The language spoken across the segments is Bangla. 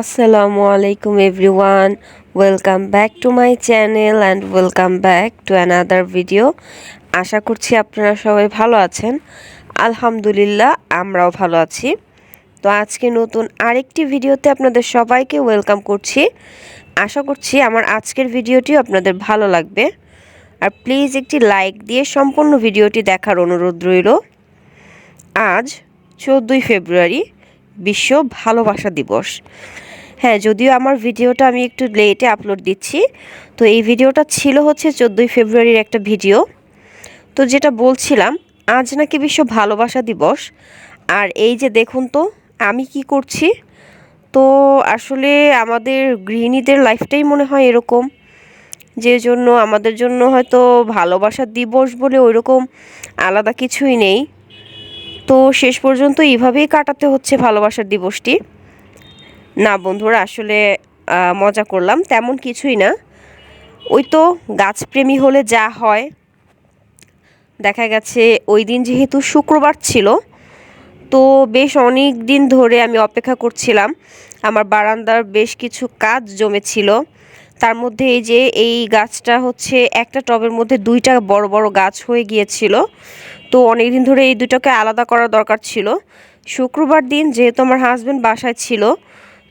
আসসালামু আলাইকুম everyone welcome back to my channel and welcome back to another video আশা করছি আপনারা সবাই ভালো আছেন। আলহামদুলিল্লাহ, আমরাও ভালো আছি। তো আজকে নতুন আরেকটি ভিডিওতে আপনাদের সবাইকে ওয়েলকাম করছি। আশা করছি আমার আজকের ভিডিওটিও আপনাদের ভালো লাগবে। আর প্লিজ একটি লাইক দিয়ে সম্পূর্ণ ভিডিওটি দেখার অনুরোধ রইল। আজ চোদ্দোই ফেব্রুয়ারি, বিশ্ব ভালোবাসা দিবস। হ্যাঁ যদিও আমার ভিডিওটা আমি একটু লেটে আপলোড দিচ্ছি। তো এই ভিডিওটা ছিল হচ্ছে চোদ্দোই ফেব্রুয়ারির একটা ভিডিও। তো যেটা বলছিলাম, আজ নাকি বিশ্ব ভালোবাসা দিবস। আর এই যে দেখুন তো, আমি কি করছি? তো আসলে আমাদের গৃহিণীদের লাইফটাই মনে হয় এরকম। যে জন্য আমাদের জন্য হয়তো ভালোবাসা দিবস বলে ওইরকম আলাদা কিছুই নেই। তো শেষ পর্যন্ত এইভাবেই কাটাতে হচ্ছে ভালোবাসার দিবসটি। না বন্ধুরা, আসলে মজা করলাম, তেমন কিছুই না। ওই তো গাছপ্রেমী হলে যা হয়। দেখা গেছে, ওই দিন যেহেতু শুক্রবার ছিল, তো বেশ অনেক দিন ধরে আমি অপেক্ষা করছিলাম। আমার বারান্দার বেশ কিছু কাজ জমেছিল। তার মধ্যে এই যে, এই গাছটা হচ্ছে একটা টবের মধ্যে দুইটা বড় বড় গাছ হয়ে গিয়েছিল। তো অনেক দিন ধরে এই দুটোকে আলাদা করা দরকার ছিল। শুক্রবার দিন যেহেতু আমার হাজব্যান্ড বাসায় ছিল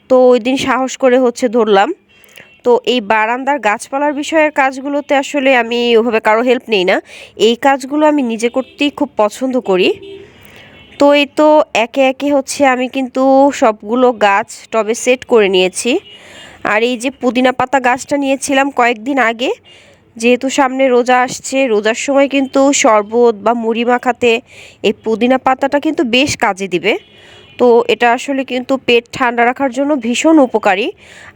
তো ওই দিন সাহস করে হচ্ছে ধরলাম। তো এই বারান্দার গাছপালার বিষয়ের কাজগুলোতে আসলে আমি ওভাবে কারও হেল্প নেই না। এই কাজগুলো আমি নিজে করতেই খুব পছন্দ করি। তো এই তো একে একে হচ্ছে আমি কিন্তু সবগুলো গাছ টবে সেট করে নিয়েছি। আর এই যে পুদিনা পাতা গাছটা নিয়েছিলাম কয়েকদিন আগে, যেহেতু সামনে রোজা আসছে, রোজার সময় কিন্তু শরবত বা মুড়ি মাখাতে এই পুদিনা পাতাটা কিন্তু বেশ কাজে দিবে। তো এটা আসলে কিন্তু পেট ঠান্ডা রাখার জন্য ভীষণ উপকারী।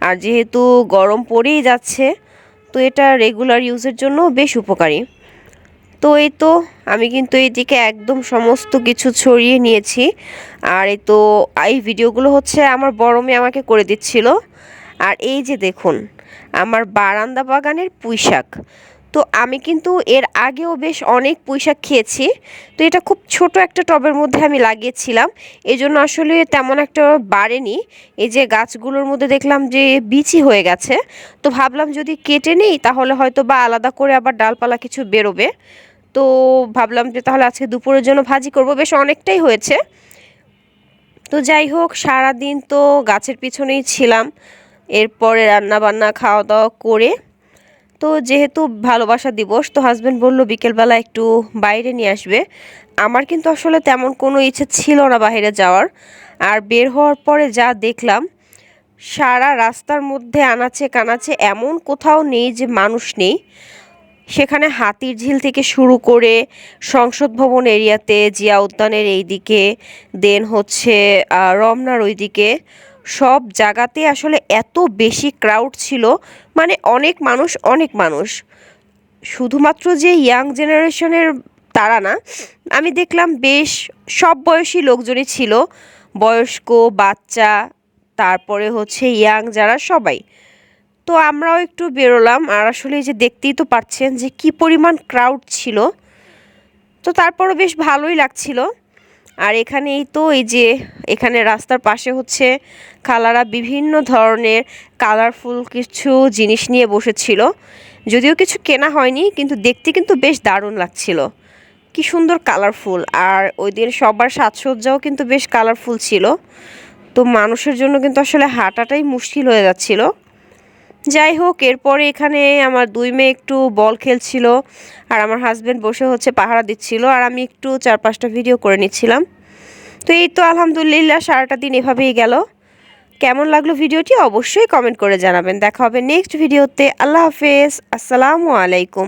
আর যেহেতু গরম পড়েই যাচ্ছে, তো এটা রেগুলার ইউজের জন্য বেশ উপকারী। তো এই তো আমি কিন্তু এইদিকে একদম সমস্ত কিছু ছড়িয়ে নিয়েছি। আর এই তো, এই ভিডিওগুলো হচ্ছে আমার বড় মেয়ে আমাকে করে দিচ্ছিল। আর এই যে দেখুন, আমার বারান্দা বাগানের পুঁইশাক। তো আমি কিন্তু এর আগেও বেশ অনেক পুঁইশাক খেয়েছি। তো এটা খুব ছোট একটা টবের মধ্যে আমি লাগিয়েছিলাম। এই জন্য আসলে তেমন একটা বাড়েনি। এই যে গাছগুলোর মধ্যে দেখলাম যে বিচি হয়ে গেছে। তো ভাবলাম যদি কেটে নিই তাহলে হয়তো বা আলাদা করে আবার ডালপালা কিছু বেরোবে। তো ভাবলাম যে তাহলে আজকে দুপুরের জন্য ভাজি করব। বেশ অনেকটাই হয়েছে। তো যাই হোক, সারাদিন তো গাছের পিছনেই ছিলাম। এরপরে রান্না বান্না খাওয়া দাওয়া করে তো যেহেতু ভালোবাসা দিবস, তো হাজব্যান্ড বলল বিকেলবেলা একটু বাইরে নিয়ে আসবে। আমার কিন্তু আসলে তেমন কোনো ইচ্ছে ছিল না বাইরে যাওয়ার। আর বের হওয়ার পরে যা দেখলাম, সারা রাস্তার মধ্যে আনাচে কানাচে এমন কোথাও নেই যে মানুষ নেই। সেখানে হাতির ঝিল থেকে শুরু করে সংসদ ভবন এরিয়াতে, জিয়া উদ্যানের এই দিকে দেন হচ্ছে রমনার ওইদিকে। সব জায়গাতে আসলে এত বেশি ক্রাউড ছিল মানে অনেক মানুষ অনেক মানুষ। শুধুমাত্র যে ইয়াং জেনারেশনের তারা না, আমি দেখলাম বেশ সব বয়সী লোকজনই ছিল, বয়স্ক, বাচ্চা, তারপরে হচ্ছে ইয়াং যারা সবাই। তো আমরাও একটু বেরোলাম, আর আসলে যে দেখতেই তো পাচ্ছেন যে কি পরিমাণ ক্রাউড ছিল। তো তারপরও বেশ ভালোই লাগছিল। আর এখানেই তো এই যে, এখানে রাস্তার পাশে হচ্ছে খালারা বিভিন্ন ধরনের কালারফুল কিছু জিনিস নিয়ে বসেছিল। যদিও কিছু কেনা হয়নি, কিন্তু দেখতে কিন্তু বেশ দারুণ লাগছিল। কি সুন্দর কালারফুল আর ওই দিন সবার সাজসজ্জাও কিন্তু বেশ কালারফুল ছিল। তো মানুষের জন্য কিন্তু আসলে হাঁটাটাই মুশকিল হয়ে যাচ্ছিল। যাই হোক, এরপরে এখানে আমার দুই মেয়ে একটু বল খেলছিল আর আমার হাজব্যান্ড বসে হচ্ছে পাহারা দিচ্ছিল আর আমি একটু চার পাঁচটা ভিডিও করে নিচ্ছিলাম। তো এই তো আলহামদুলিল্লাহ সারাটা দিন এভাবেই গেল। কেমন লাগল ভিডিওটি অবশ্যই কমেন্ট করে জানাবেন। দেখা হবে নেক্সট ভিডিওতে আল্লাহ হাফেজ। আসসালামু আলাইকুম।